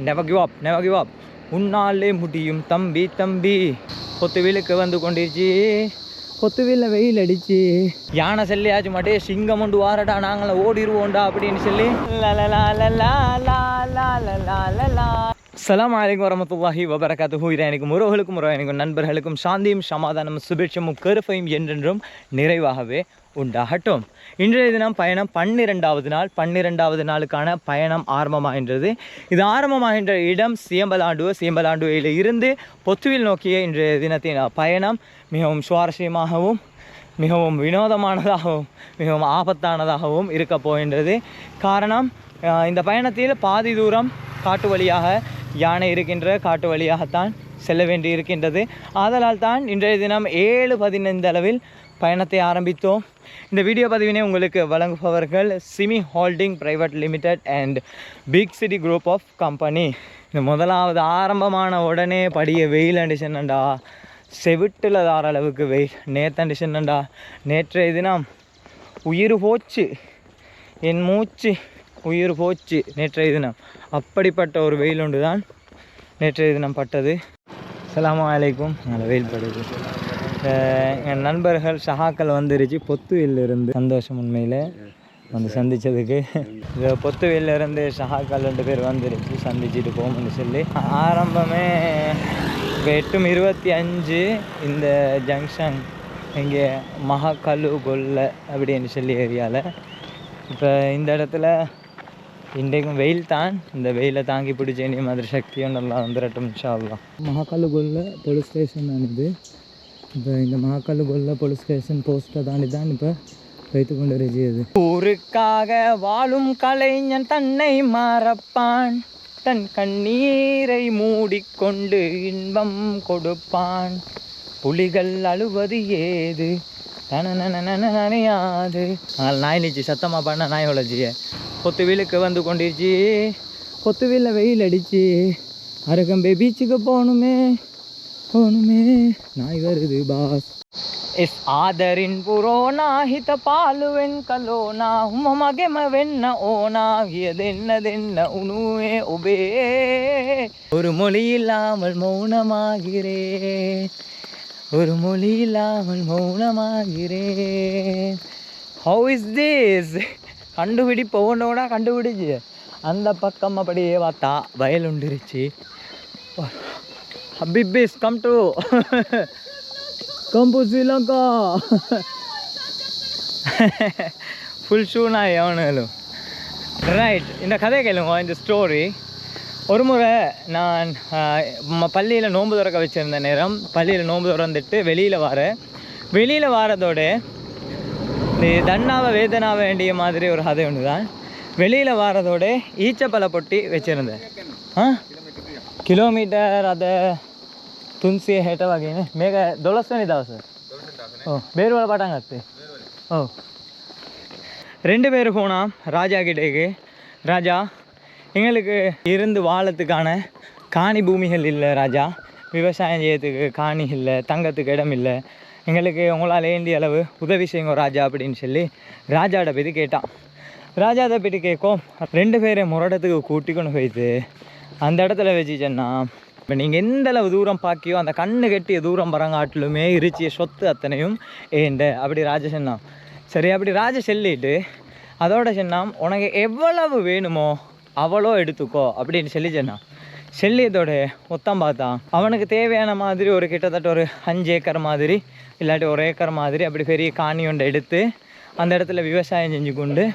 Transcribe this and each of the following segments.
Never give up never give up உன்னாலே முடியும் தம்பி தம்பி கொத்துவிலுக்கு வந்து கொண்டிருச்சு கொத்துவில்ல வெயில் அடிச்சு யானை செல்லியாச்சு மாட்டே சிங்கம் ஒன்று வாரடா நாங்களும் ஓடிடுவோம்டா அப்படின்னு சொல்லி சலாம் லலா லா லா லலா லலா அஸ்ஸலாமு அலைக்கும் வரமத்துல்லாஹி வபரகாத்துஹு இறைவனுக்கும் உறவுகளுக்கும் உறவினுக்கும் நண்பர்களுக்கும் சாந்தியும் சமாதானமும் சுபிட்சமும் கருப்பையும் என்றென்றும் நிறைவாகவே உண்டாகட்டும். இன்றைய தினம் பயணம் பன்னிரெண்டாவது நாள் பன்னிரெண்டாவது நாளுக்கான பயணம் ஆரம்பமாகின்றது. இது ஆரம்பமாகின்ற இடம் சியம்பலாண்டுவ சியம்பலாண்டுவையில் இருந்து பொத்துவில் நோக்கிய இன்றைய தினத்தின் பயணம் மிகவும் சுவாரஸ்யமாகவும் மிகவும் வினோதமானதாகவும் மிகவும் ஆபத்தானதாகவும் இருக்க போகின்றது. காரணம் இந்த பயணத்தில் பாதி தூரம் காட்டு வழியாக யானை இருக்கின்ற காட்டு வழியாகத்தான் செல்ல வேண்டி இருக்கின்றது ஆதலால் தான் இன்றைய தினம் ஏழு பதினைந்து அளவில் பயணத்தை ஆரம்பித்தோம். இந்த வீடியோ பதிவினை உங்களுக்கு வழங்குபவர்கள் SIMI holding private limited and big city group of company. இந்த முதலாவது ஆரம்பமான உடனே படிய வெயில் அண்டிஷன்டா செவிட்டில் தார அளவுக்கு வெயில். நேற்று அடிச்சனண்டா நேற்றைய தினம் உயிர் போச்சு. என் மூச்சு உயிர் போச்சு நேற்றைய தினம். அப்படிப்பட்ட ஒரு வெயில் ஒன்று தான் நேற்றைய தினம் பட்டது. அஸ்ஸலாமு நல்ல வெயில் படுது. என் நண்பர்கள் சகாக்கள் வந்துருச்சு. பொத்துவிலிருந்து சந்தோஷம் உண்மையில் வந்து சந்தித்ததுக்கு இது பொத்துவில் ரெண்டு பேர் வந்துருச்சு. சந்திச்சுட்டு போகும்னு சொல்லி. ஆரம்பமே இப்போ எட்டும் இருபத்தி அஞ்சு இந்த ஜங்ஷன் இங்கே மகாக்கல்லு கொல்ல அப்படின்னு சொல்லி ஏரியாவில் இப்போ இந்த இடத்துல இன்றைக்கும் வெயில் தான். இந்த வெயிலை தாங்கி பிடிச்ச இனி மாதிரி சக்தியும் நல்லா வந்துடட்டும் இன்ஷா அல்லாஹ். மகாக்கல்லுகொல்ல போலீஸ் ஸ்டேஷன் ஆனது இப்போ இந்த மகாக்கல்லுகொல்ல போலீஸ் ஸ்டேஷன் போஸ்ட்டை தாண்டி தான் இப்போ வைத்து கொண்டு இருக்கிறது ஊருக்காக வாழும் கலைஞன் தன்னை மறப்பான் தன் கண்ணீரை மூடிக்கொண்டு இன்பம் கொடுப்பான் புலிகள் அழுவது ஏது நனையாது நாய் நிச்சு சத்தமாக பண்ண நாய் உழைச்சிய கொத்து வீலுக்கு வந்து கொண்டிருச்சு கொத்து வீலில் வெயில் அடிச்சு அருகம்பே பீச்சுக்கு போகணுமே போகணுமே நாய் வருது பாஸ் ಎಸ್ ಆದರಿನ್ ಪುರೋಣ ಹಿತ ಪಾಲುವೆನ್ ಕಲೋನ ಹುಮ ಮಗೆಮ வெண்ண ஓனா எதென்னதென்ன உணுவே ஒபே ஒரு மொழி இல்லாமல் மௌனமாகிறேன் ஒரு மொழி இல்லாமல் மௌனமாகிறேன் ஹவு இஸ் திஸ் கண்டுபிடி போனோட கண்டுபிடிச்சு அந்த பக்கம் அப்படியே பார்த்தா வயல் உண்டுருச்சு Habibis, come to. Come to Sri Lanka. Full shoe na right இந்த கதை கேளுங்க இந்த ஸ்டோரி ஒரு முறை நான் பள்ளியில் நோன்பு திறக்க வச்சுருந்த நேரம் பள்ளியில் நோன்பு திறந்துட்டு வெளியில் வரேன் வெளியில் வாரதோட நீ தன்னாவை வேதனாவ வேண்டிய மாதிரி ஒரு கதை ஒன்று தான் வெளியில் வாரதோட ஈச்சப்பழ பொட்டி வச்சுருந்தேன் ஆ கிலோமீட்டர் அதை තුන්සිය හැට වගේන මේක දොළස්වනි දවස. බේරුවල පටන් ගත්තේ. ඕ ரெண்டு பேர் போனால் ராஜா கிட்டேக்கு ராஜா எங்களுக்கு இருந்து வாழத்துக்கான காணி பூமிகள் இல்லை ராஜா விவசாயம் செய்யறதுக்கு காணி இல்லை தங்கத்துக்கு இடம் இல்லை எங்களுக்கு உங்களால் ஏந்தி அளவு உதவி செய்யுங்க ராஜா அப்படின்னு சொல்லி ராஜாவோட போய் கேட்டான் ராஜாவை போய்ட்டு கேட்கும் ரெண்டு பேரை முரடத்துக்கு கூட்டிக்கொண்டு போயிட்டு அந்த இடத்துல வச்சு சொன்னான் இப்போ நீங்கள் எந்தளவு தூரம் பார்க்கியோ அந்த கண்ணு கட்டிய தூரம் பரங்காட்டிலுமே இருச்சிய சொத்து அத்தனையும் ஏண்ட? அப்படி ராஜா சொன்னான் சரி அப்படி ராஜ சொல்லிட்டு அதோட சொன்னான் உனக்கு எவ்வளவு வேணுமோ அவ்வளோ எடுத்துக்கோ அப்படின்னு சொல்லி சொன்னான் செல்லியதோட மொத்தம் பார்த்தான் அவனுக்கு தேவையான மாதிரி ஒரு கிட்டத்தட்ட ஒரு அஞ்சு ஏக்கர் மாதிரி இல்லாட்டி ஒரு ஏக்கர் மாதிரி அப்படி பெரிய காணி ஒன்று எடுத்து அந்த இடத்துல விவசாயம் செஞ்சு கொண்டு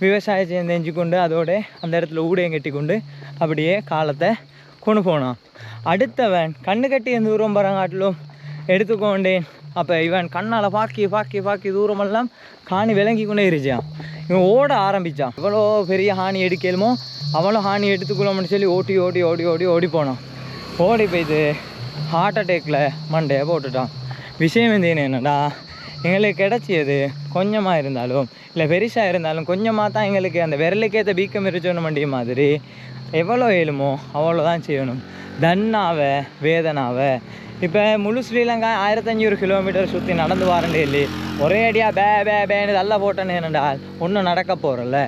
விவசாயம் செஞ்சு கொண்டு அதோட அந்த இடத்துல ஊடையும் கட்டி கொண்டு அப்படியே காலத்தை கொண்டு போனான் அடுத்தவன் கண்ணு கட்டி எந்த தூரம் பரங்காட்டிலும் எடுத்துக்கொண்டேன். அப்போ இவன் கண்ணால் பாக்கி பாக்கி பாக்கி தூரமெல்லாம் காணி விளங்கி கொண்டே இருச்சான் இவன் ஓட ஆரம்பித்தான் எவ்வளோ பெரிய ஹானி எடுக்கலுமோ அவ்வளோ ஹானி எடுத்துக்கொள்ளணும்னு சொல்லி ஓட்டி ஓடி ஓடி ஓடி ஓடி போனான். ஓடி போயிட்டு ஹார்ட் அட்டேக்கில் மண்டையை போட்டுட்டான். விஷயம் வந்து என்னென்னடா? எங்களுக்கு கிடச்சியது கொஞ்சமாக இருந்தாலும் இல்லை பெருசாக இருந்தாலும் கொஞ்சமாக தான் எங்களுக்கு அந்த விரலுக்கேற்ற வீக்கம் இருச்சோன்னு மண்டிய மாதிரி எவ்வளோ இயலுமோ அவ்வளோ தான் செய்யணும். தன்னாவை வேதனாவை. இப்போ முழு ஸ்ரீலங்கா ஆயிரத்தஞ்சூறு கிலோமீட்டர் சுற்றி நடந்து வாரண்டே இல்லை ஒரே அடியாக பே பே பேன்னு தள்ள போட்டேன்னு என்னடா ஒன்றும் நடக்க போகிறல்ல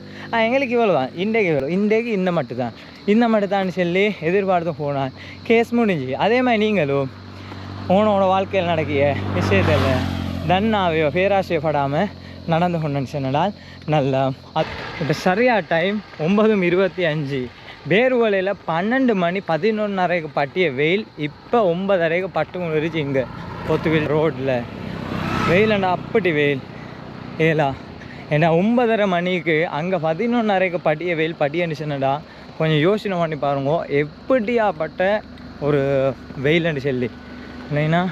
எங்களுக்கு இவ்வளோ தான் இன்றைக்கு இவ்வளோ இன்றைக்கு இந்த மட்டும் தான் இந்த மட்டும் தான் சொல்லி எதிர்பார்த்து போனால் கேஸ் முடிஞ்சு. அதே மாதிரி நீங்களும் உனோட வாழ்க்கையில் நடக்கிய விஷயத்தில் தன்னாவையோ பேராசையப்படாமல் நடந்து கொண்டு சொன்னால் நல்லா. இப்போ சரியா டைம் ஒன்பதும் இருபத்தி அஞ்சு. வேர்வலையில் பன்னெண்டு மணி பதினொன்றரைக்கு பட்டிய வெயில் இப்போ ஒன்பதரைக்கு பட்டு முடிச்சு இங்கே பொத்துவில் ரோட்டில் வெயிலண்டா அப்படி வெயில். ஏலா ஏன்னா ஒன்பதரை மணிக்கு அங்கே பதினொன்றரைக்கு பட்டிய வெயில் பட்டியனுச்சுனடா கொஞ்சம் யோசனை பண்ணி பாருங்க. எப்படியாப்பட்ட ஒரு வெயிலன்னு சொல்லி. இல்லைன்னா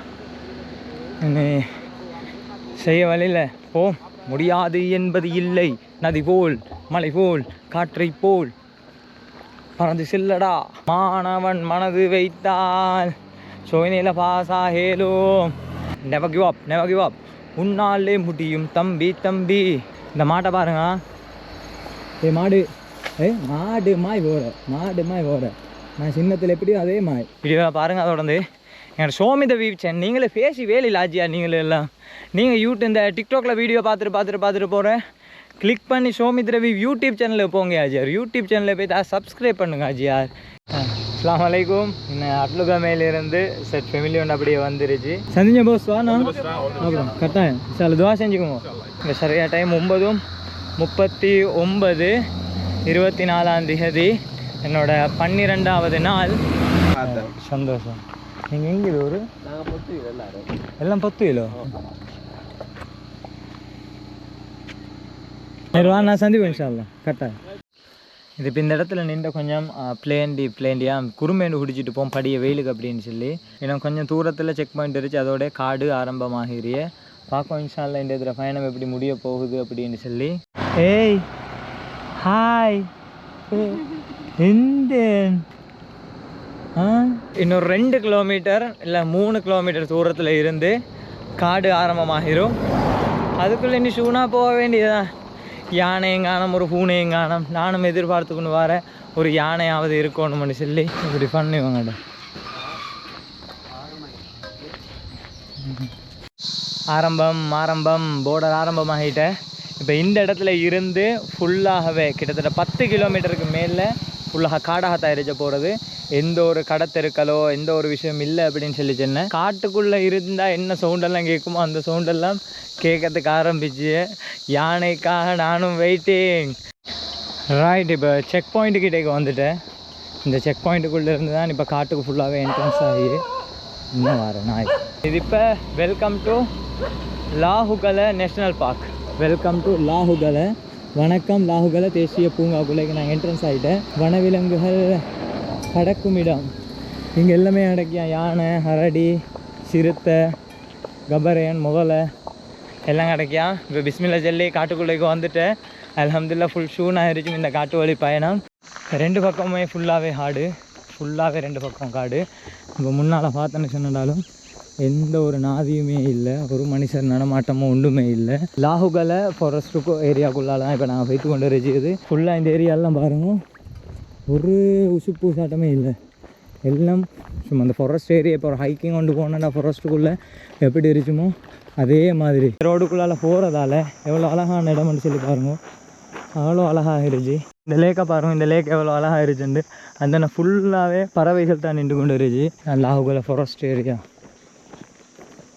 செய்ய வழியில் போ. முடியாது என்பது இல்லை. நதி போல் மலை போல் காற்றை போல். பறந்து செல்லடா. மாணவன் மனது வைத்தால் சோதனையில் பாசா hello never give up never give up உன்னாலே முடியும் தம்பி தம்பி. இந்த மாட்டை பாருங்க. ஏ மாடு. ஏ மாடு மாய் போகிற மாடு மாய் போகிற நான் சின்னத்தில் எப்படியோ அதே மாய். இப்படி பாருங்க அதோட வந்து. என்னோட சோமித வீச்சன் நீங்களே பேசி வேலையில் லாஜியா நீங்களே எல்லாம். நீங்கள் யூடியூப் இந்த டிக்டாக்ல வீடியோ பார்த்துட்டு பார்த்துட்டு பார்த்துட்டு போகிறேன் கிளிக் பண்ணி சோமித் ரவி யூடியூப் சேனலில் போங்க ஆஜியார். யூடியூப் சேனலில் போய் தான் சப்ஸ்கிரைப் பண்ணுங்க ஆஜியார். அஸ்லாம் வலைக்கும் இன்னும் அட்லுகமையிலிருந்து செட் ஃபெமிலி ஒன்று அப்படியே வந்துருச்சு. சந்திஞ்ச போஸ் வாண்ணா அப்புறம் கட்டாயம். சார் துவா செஞ்சுக்கோங்க இந்த சரியா டைம் ஒன்பதும் முப்பத்தி ஒன்பது இருபத்தி நாலாம் தேதி என்னோட பன்னிரெண்டாவது நாள். சந்தோஷம். நீங்கள் எங்கே ஒரு எல்லாம் பத்து கிலோ சரி வா நான் சந்திப்பேன் இன்ஷால்லா கரெக்டாக இது இப்போ இந்த இடத்துல நின்று கொஞ்சம் பிளேண்டி பிளேண்டியா குறுமேண்டு குடிச்சிட்டு போம் படிய வெயிலுக்கு அப்படின்னு சொல்லி. இன்னும் கொஞ்சம் தூரத்தில் செக் பாயிண்ட் இருந்துச்சு அதோட காடு ஆரம்பமாகிறிய. பார்க்கும் இன்ஷால்ல இந்த இதில் பயணம் எப்படி முடிய போகுது அப்படின்னு சொல்லி. ஏய் ஹாய் இந்த ஆ? இன்னொரு ரெண்டு கிலோமீட்டர் இல்லை மூணு கிலோமீட்டர் தூரத்தில் இருந்து காடு ஆரம்பமாகிரும். அதுக்குள்ளே இனி ஷூனா போக வேண்டியதுதான். யானையும் காணும் ஒரு பூனையும் காணும் நானும் எதிர்பார்த்துக்கொண்டு வர ஒரு யானையாவது இருக்கணும்னு சொல்லி இப்படி பண்ணுவாங்கடா ஆரம்பம் ஆரம்பம் போர்டர் ஆரம்பமாகிட்ட. இப்போ இந்த இடத்துல இருந்து ஃபுல்லாகவே கிட்டத்தட்ட பத்து கிலோமீட்டருக்கு மேலே ஃபுல்லாக காடாக இருக்க போகிறது எந்த ஒரு கடத்தெருக்களோ எந்த ஒரு விஷயம் இல்லை அப்படின்னு சொல்லி சொன்னேன் காட்டுக்குள்ளே இருந்தால் என்ன சவுண்டெல்லாம் கேட்குமோ அந்த சவுண்டெல்லாம் கேட்கறதுக்கு ஆரம்பிச்சு யானைக்காக நானும் வெயிட்டிங் ரைட் இப்போ செக் பாயிண்ட்டு கிட்டே வந்துட்டேன். இந்த செக் பாயிண்ட்டுக்குள்ளே இருந்து தான் இப்போ காட்டுக்கு ஃபுல்லாகவே என்ட்ரன்ஸ் ஆகி இன்னும் வர நாய் இது இப்போ welcome to Lahugala national park welcome to Lahugala வணக்கம் லாகுகல தேசிய பூங்காக்குள்ளே நான் என்ட்ரன்ஸ் ஆகிட்டேன் வனவிலங்குகள் கடக்கும் இடம். இங்கே எல்லாமே அடக்கியா யானை அரடி சிறுத்தை கபரையன் முதலை எல்லாம் கிடைக்கியா இப்போ பிஸ்மில்லா ஜல்லி காட்டுக்குள்ளேக்கு வந்துட்டேன். அலமதுல்லா ஃபுல் ஷூனாக இருக்கும் இந்த காட்டு வழி பயணம். ரெண்டு பக்கமுமே ஃபுல்லாகவே காடு ஃபுல்லாகவே ரெண்டு பக்கம் காடு. இப்போ முன்னால் பார்த்தேன்னு சொன்னாலும் எந்த ஒரு நாதியுமே இல்லை ஒரு மனுஷர் நடமாட்டமும் ஒன்றுமே இல்லை. லாகுகலை ஃபாரஸ்ட்டுக்கு ஏரியாக்குள்ளாலாம் இப்போ நாங்கள் போய்த்து கொண்டு இருக்குது ஃபுல்லாக இந்த ஏரியாலாம் பாருங்க. ஒரு உசுப்பு சாட்டமே இல்லை. எல்லாம் சும்மா அந்த ஃபாரஸ்ட் ஏரியா இப்போ ஒரு ஹைக்கிங் கொண்டு போனோம்னா ஃபாரஸ்ட்டுக்குள்ளே எப்படி இருக்குமோ அதே மாதிரி. ரோடுக்குள்ளால் போகிறதால எவ்வளோ அழகான இடம்னு சொல்லி பாருங்க. அவ்வளோ அழகாக இருந்துச்சு இந்த லேக்கை பாருங்க இந்த லேக் எவ்வளோ அழகாக இருந்துச்சுண்டு அந்த ஃபுல்லாகவே பறவைகள் தான் நின்று கொண்டு இருந்துச்சு லாகுகலை ஃபாரஸ்ட் ஏரியா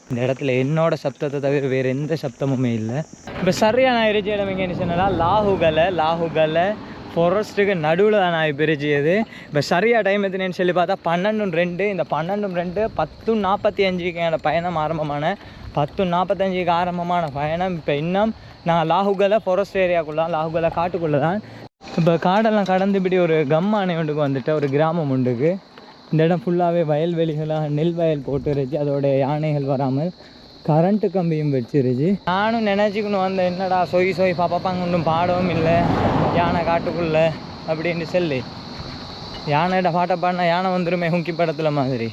இந்த இடத்துல என்னோட சப்தத்தை தவிர வேறு எந்த சப்தமுமே இல்லை. இப்போ சரியான இருச்ச இடம் எங்கேன்னு சொன்னால் லாகுகலை லாகுகலை ஃபாரஸ்ட்டுக்கு நடுவில் தான் நான் பிரிச்சியது இப்போ சரியாக டைம் எத்தினேன்னு சொல்லி பார்த்தா பன்னெண்டும் ரெண்டு. இந்த பன்னெண்டும் ரெண்டு பத்து நாற்பத்தி அஞ்சுக்கு பயணம் ஆரம்பமான பத்து நாற்பத்தஞ்சுக்கு ஆரம்பமான பயணம். இப்போ இன்னும் நான் லாகுகலை ஃபாரஸ்ட் ஏரியாக்குள்ளே லாகுகலை காட்டுக்குள்ளே தான். இப்போ காடெல்லாம் கடந்து இப்படி ஒரு கம்மானை ஒன்றுக்கு வந்துட்டு ஒரு கிராமம் உண்டுக்கு இந்த இடம் ஃபுல்லாகவே வயல்வெளிகளாக நெல் வயல் போட்டுருச்சு அதோட யானைகள் வராமல் கரண்ட்டு கம்பியும் வச்சிருச்சு நானும் நினச்சிக்கணும் வந்த என்னடா சொய் சொய் பாப்பாங்க ஒன்றும் பாடவும் இல்லை. யானை காட்டுக்குள்ள அப்படின்னு சொல்லி. யானையிட பாட்டை பாடினா யானை வந்துருமே ஹுங்கி படத்தில் மாதிரி.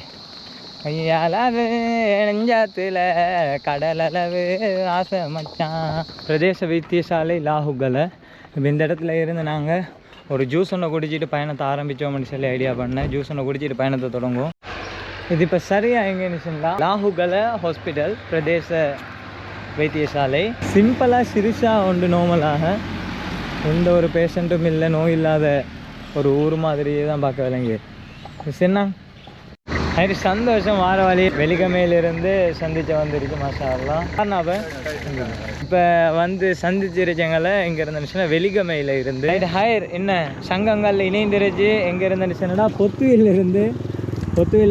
ஐயாலவு நெஞ்சாத்துல கடலளவு ஆசை மச்சான். பிரதேச வைத்தியசாலை லாகுகலை இப்போ இந்த இடத்துல இருந்து நாங்கள் ஒரு ஜூஸ் ஒன்று குடிச்சிட்டு பயணத்தை ஆரம்பித்தோம்னு சொல்லி ஐடியா பண்ணேன். ஜூஸ் ஒன்று குடிச்சிட்டு பயணத்தை தொடங்குவோம். இது இப்போ சரியாக எங்கேன்னு சொன்னால் லாகுகல ஹாஸ்பிட்டல் பிரதேச வைத்தியசாலை. சிம்பிளாக சிறுசாக உண்டு நோமலாக எந்த ஒரு பேஷண்ட்டும் இல்லை நோய் இல்லாத ஒரு ஊர் மாதிரியே தான் பார்க்க விளங்கி சின்ன அது சந்தோஷம் வார வழி. வெலிகமையிலிருந்து சந்திச்சு வந்துருச்சு மாஷாலாம் அப்போ? இப்போ வந்து சந்திச்சிருச்சங்களை எங்கே இருந்துச்சுன்னா வெலிகமையில் இருந்து ரைட் ஹயர் என்ன? சங்கங்கள் இணைந்திருச்சு எங்கே இருந்துச்சுன்னா பொத்துவிலிருந்து.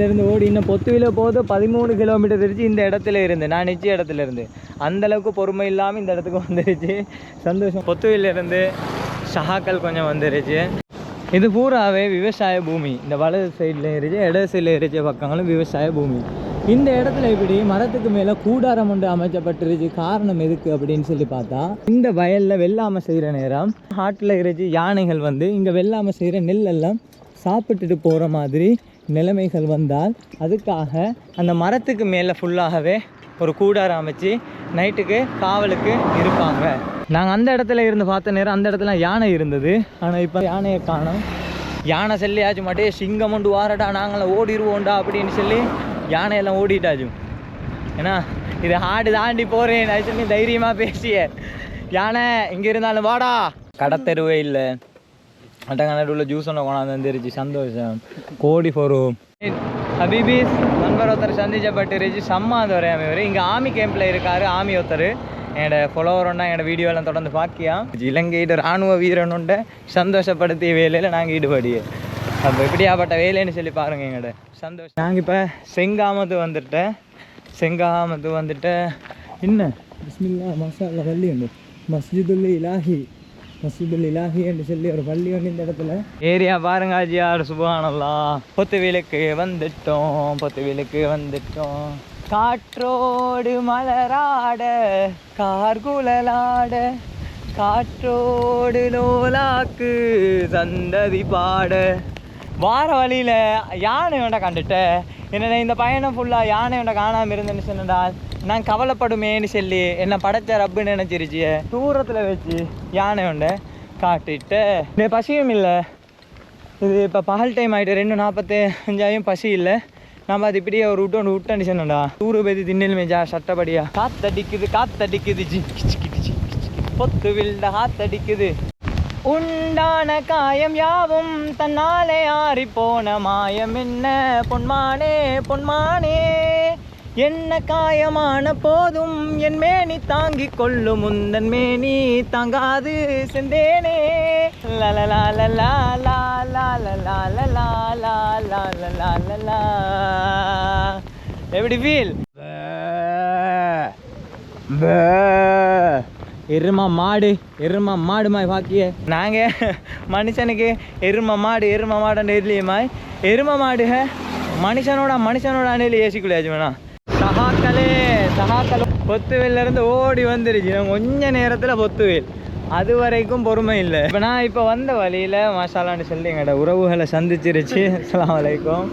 இருந்து ஓடி இன்னும் பொத்துவில போது பதிமூணு கிலோமீட்டர் இருந்துச்சு இந்த இடத்துல இருந்து. நான் நிச்சய இடத்துல இருந்து. அந்தளவுக்கு பொறுமை இல்லாமல் இந்த இடத்துக்கு வந்துருச்சு. சந்தோஷம். பொத்துவிலிருந்து சஹாக்கள் கொஞ்சம் வந்துருச்சு. இது பூராவே விவசாய பூமி. இந்த வலது சைடில் இருந்துச்சு இடது சைடில் இருக்க பக்கங்களும் விவசாய பூமி. இந்த இடத்துல இப்படி மரத்துக்கு மேலே கூடாரம் ஒன்று அமைச்சப்பட்டிருச்சு காரணம் எதுக்கு அப்படின்னு சொல்லி பார்த்தா இந்த வயலில் வெள்ளாமை செய்கிற நேரம் காட்டில் இருந்துச்சு யானைகள் வந்து இங்கே வெள்ளாமை செய்கிற நெல்லெல்லாம் சாப்பிட்டுட்டு போகிற மாதிரி நிலைமைகள் வந்தால் அதுக்காக அந்த மரத்துக்கு மேலே ஃபுல்லாகவே ஒரு கூடாரம் அமைச்சு நைட்டுக்கு காவலுக்கு இருப்பாங்க. நாங்கள் அந்த இடத்துல இருந்து பார்த்த நேரம் அந்த இடத்துல யானை இருந்தது. ஆனால் இப்போ யானையை காணோம். யானை செல்லியாச்சும் மாட்டே சிங்கம் உண்டு வாரடா நாங்களாம் ஓடிடுவோம்டா அப்படின்னு சொல்லி யானையெல்லாம் ஓடிட்டாச்சும் ஏன்னா இது ஆடு தாண்டி போகிறேன் அது சொல்லி தைரியமாக பேசிய யானை இங்கே இருந்தாலும் வாடா. கடத்தெருவே இல்லை. அட்டங்கனடுள்ள ஜூஸ் ஒன்று கொண்டாந்து வந்துருச்சு சந்தோஷம். கோடி போகிறோம் ஹபீபீஸ் நண்பர் ஒருத்தர் சந்திச்சப்பட்டுருச்சு சம்மாத வரையாம இவர். இங்கே ஆமி கேம்பில் இருக்காரு ஆமி ஒருத்தர். என்னோட ஃபாலோவர்னா என்னோட வீடியோலாம் தொடர்ந்து பார்க்கியா இலங்கையிட ராணுவ வீரனுண்ட சந்தோஷப்படுத்திய வேலையில் நாங்கள் ஈடுபடியே. அப்போ எப்படியாப்பட்ட வேலைன்னு சொல்லி பாருங்கள் எங்களோட சந்தோஷம். நாங்கள் இப்போ செங்காமத்து வந்துட்டேன் செங்காமத்து வந்துட்டு. என்ன? பிஸ்மில்லா மசாலா வள்ளி உண்டு மஸ்ஜிதுல் இலாஹி. மஸ்ஜிதுல் இலாஹி என்று சொல்லி ஒரு பள்ளி ஒன்று இந்த இடத்துல. ஏரியா பாருங்க ஆஜியார் சுபானல்லா பொத்து விளக்கு வந்துட்டோம் பொத்து விளக்கு வந்துட்டோம். காற்றோடு மலராட கார்குழலாட காற்றோடு லோலாக்கு சந்ததி பாட. வார வழியில் யானை வேண்டாம் கண்டுட்டேன் என்னடா இந்த பயணம் ஃபுல்லாக யானை வேண்டாம் காணாமல் இருந்தேன்னு சொன்னதால் நான் கவலைப்படுமேன்னு சொல்லி என்னை படைச்ச ரப்புன்னு நினச்சிருச்சிய? தூரத்தில் வச்சு. யானையோட காட்டிட்டு. இந்த பசியும் இல்லை. இது இப்போ பகல் டைம் ஆகிட்டு ரெண்டு நாற்பத்தி அஞ்சாயும் பசி இல்லை. நம்ம அது இப்படியே ஒரு விட்டு ஒன்று விட்டு சொன்னடா தூரு பேதி திண்ணில் மேஜா சட்டப்படியா. காத்தடிக்குது காத்தடிக்குது. பொத்து வில்ட காத்தடிக்குது. உண்டான காயம் யாவும் தன்னாலே ஆறி போன மாயம் என்ன? பொன்மானே பொன்மானே. என்ன காயமான போதும் என் மேனி தாங்கிக் கொள்ளும் முந்தன் மேனி தாங்காது செந்தேனே எப்படி ஃபீல் எரும மாடு எரும மாடு மாய் பாக்கிய நாங்கள் மனுஷனுக்கு எரும மாடு எரும மாடுன்னு இல்லையுமாய் எரும மாடு ஹே மனுஷனோட மனுஷனோட அணியில் ஏசிக்குள்ளாச்சு வேணா சகாக்களே சகாக்கள். பொத்துவேலேருந்து ஓடி வந்துருச்சு. கொஞ்ச நேரத்தில் பொத்துவேல். அது வரைக்கும் பொறுமை இல்லை. இப்போ நான் இப்போ வந்த வழியில் மாஷாலான்னு சொல்லி எங்களோட உறவுகளை சந்திச்சிருச்சு. அஸ்லாம் அலைக்கும்.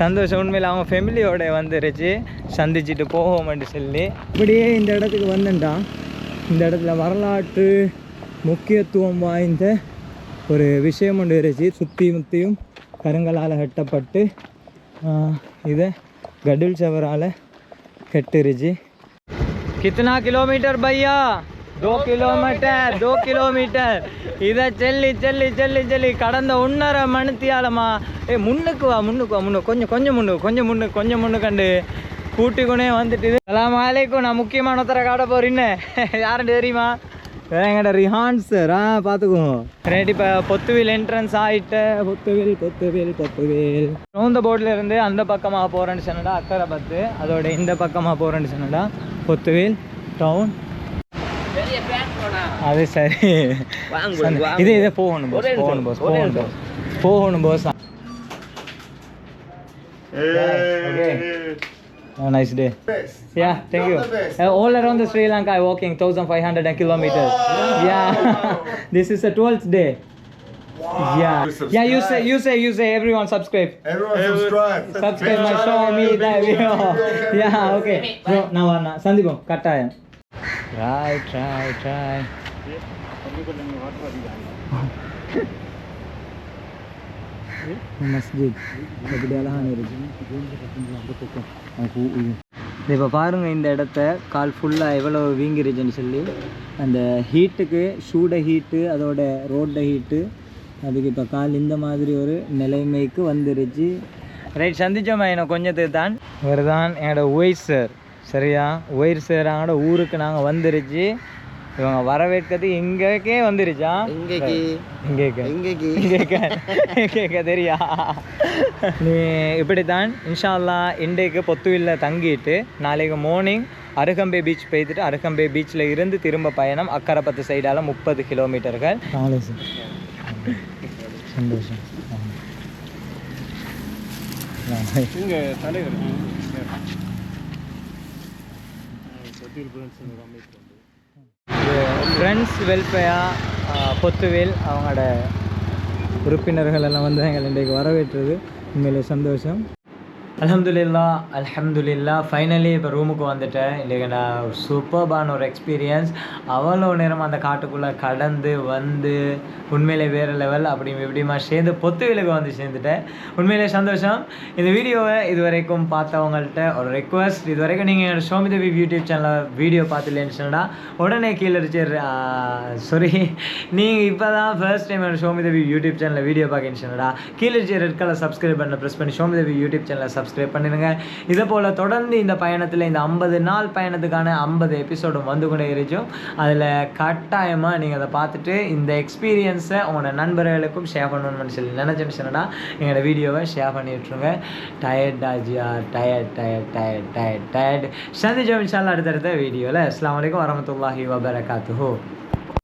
சந்தோஷம் உண்மையில் அவங்க ஃபேமிலியோட வந்துருச்சு. சந்திச்சுட்டு போவோம்னு சொல்லி. இப்படியே இந்த இடத்துக்கு வந்தேன்டா. இந்த இடத்துல வரலாற்று முக்கியத்துவம் வாய்ந்த ஒரு விஷயம் ஒன்று இருந்துச்சு. சுற்றி முத்தியும் கருங்கலால் கட்டப்பட்டு இதை గడుల్ సవరాల కట్టిరిజి கித்தனா கிலோமீட்டர் భయ్యా டோ கிலோமீட்டர் டோ கிலோமீட்டர் இதை செல்லி செல்லி செல்லி செல்லி கடந்த ஒன்றரை மணித்தியாலம்மா ஏ முன்னுக்கு வா முன்னுக்கு வா முன்னு கொஞ்சம் கொஞ்சம் முன்னு கொஞ்சம் முன்னு கொஞ்சம் முன்னு கண்டு. கூட்டிக்கொன்னே வந்துட்டு எல்லாம் மாலைக்கும் நான் முக்கியமான ஒருத்தரை காட்ட போறேன்னு யாருன்னு தெரியுமா? எங்கட ரிஹான் சார் ஆ பார்த்துக்குவோம் ரெடி இப்போ பொத்துவில் என்ட்ரன்ஸ் ஆகிட்ட பொத்துவில் பொத்துவில் பொத்துவில். ரோந்த போர்டில் இருந்து அந்த பக்கமாக போகிறேன்னு சொன்னடா அக்கறை பத்து அதோட இந்த பக்கமாக போகிறேன்னு சொன்னடா பொத்துவில் டவுன் அது சரி. இது இதே போகணும் போஸ் போகணும் போஸ் போகணும் போஸ் போகணும் Bose Okay. Have a nice day. Best. Yeah, thank You're you. Uh, all around the Sri Lanka, walking 1,500 kilometers. Wow. Yeah, wow. this is the 12th day. Wow. Yeah. Yeah, you say, you say, you say, everyone subscribe. Everyone subscribe. Subscribe my show, me, that video. Yeah, okay. Bro, now, now, Sandipo, kattaya. Try, try, try. Masjid. Bagi dia lahan ni. இப்போ பாருங்கள் இந்த இடத்த கால் ஃபுல்லாக எவ்வளோ வீங்கிருச்சுன்னு சொல்லி. அந்த ஹீட்டுக்கு சூட heat அதோட ரோட ஹீட்டு அதுக்கு இப்போ கால் இந்த மாதிரி ஒரு நிலைமைக்கு வந்துருச்சு. ரைட் சந்திச்சோம்மா என்ன கொஞ்சத்துக்கு தான் இவர் தான். என்னோட ஒய் சார் சரியா? ஒயிர் சார் ஊருக்கு நாங்கள் வந்துருச்சு. இவங்க வரவேற்கிறது இங்கேக்கே வந்துருச்சா? எங்கேக்கு இங்கேக்கு. தெரியா? நீ இப்படித்தான் இன்ஷா அல்லாஹ் இன்றைக்கு பொத்துவில்ல தங்கிட்டு நாளைக்கு மார்னிங் அருகம்பே பீச் போய்த்துட்டு அருகம்பே பீச்சில் இருந்து திரும்ப பயணம் அக்கரைப்பத்து சைடால் முப்பது கிலோமீட்டர்கள் சந்தோஷம். இங்கே தலைவர் ஃப்ரெண்ட்ஸ் வெல்ஃபேயா பொத்துவேல் அவங்களோட உறுப்பினர்கள் எல்லாம் வந்து எங்களை இன்றைக்கு வரவேற்றது. உண்மையிலே சந்தோஷம். அலமதுல்லா அலமதுல்லா ஃபைனலி இப்போ ரூமுக்கு வந்துட்டேன். இல்லைங்க நான் ஒரு சூப்பர்பான ஒரு எக்ஸ்பீரியன்ஸ் அவ்வளோ நேரம் அந்த காட்டுக்குள்ளே கடந்து வந்து உண்மையிலே வேறு லெவல் அப்படி இப்படிமா சேர்ந்து பொத்து விலகு வந்து சேர்ந்துட்டேன். உண்மையிலே சந்தோஷம். இந்த வீடியோவை இது வரைக்கும் பார்த்தவங்கள்ட்ட ஒரு ரெக்வஸ்ட் இது வரைக்கும் நீங்கள் சோமிதேவி யூடியூப் சேனலில் வீடியோ பார்த்துலேன்னு சொன்னால் உடனே கீழே இருச்சு சாரி நீங்கள் இப்போ தான் ஃபர்ஸ்ட் டைம் என்னோடய சோமிதேவி யூடியூப் சேனலில் வீடியோ பார்க்கன்னு சொன்னடா கீழே இருச்சு ரெட் கலர் சப்ஸ்கிரைப் பண்ண ப்ரெஸ் பண்ணி சோமிதேவி யூடியூப் சேனலில் சப் சப்ஸ்கிரைப் பண்ணிடுங்க. இதே போல் தொடர்ந்து இந்த பயணத்தில் இந்த ஐம்பது நாள் பயணத்துக்கான ஐம்பது எபிசோடும் வந்து கொண்டே இருக்கும். அதில் கட்டாயமாக நீங்கள் அதை பார்த்துட்டு இந்த எக்ஸ்பீரியன்ஸை உங்களோட நண்பர்களுக்கும் ஷேர் பண்ணணும்னு சொல்லி நினச்சேன்னு சொன்னா எங்களோட வீடியோவை ஷேர் பண்ணி விட்ருங்க tired ஆஜியா tired tired tired tired tired சந்திச்சோம் இன்ஷால்லா அடுத்தடுத்த வீடியோவில் அஸ்லாம் வலைக்கம் வரமத்துல்லாஹி வபரகாத்துஹூ.